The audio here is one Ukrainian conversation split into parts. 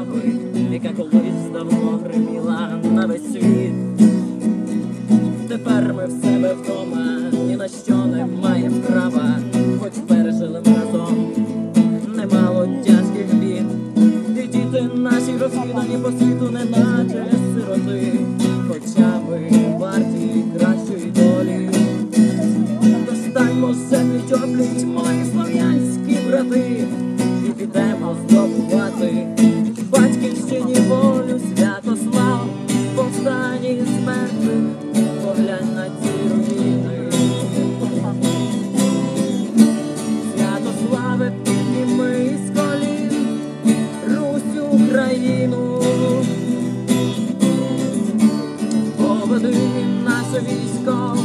слави, яка колись давно гриміла на весь світ. Тепер ми в себе вдома, ні на що не маємо права, хоч пережили ми разом немало тяжких бід. І діти наші розкидані по світу, неначе сироти, хоча ми варті кращої долі. Достаньмо землі пліч мої слов'янські брати, поведи наше військо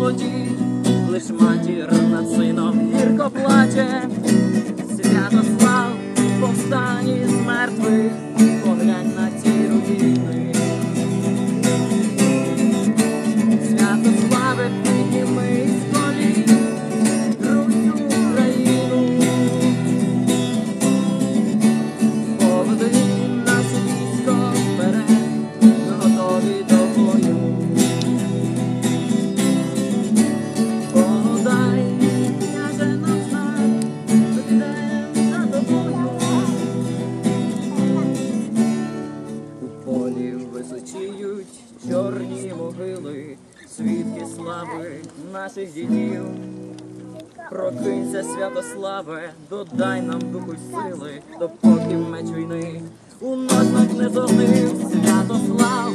молоді, лиш матір над сином гірко плаче. Чорні могили, свідки слави наших дідів. Прокинься, Святославе, додай нам духу сили, допоки меч війни у нас не зогнив. Святослав,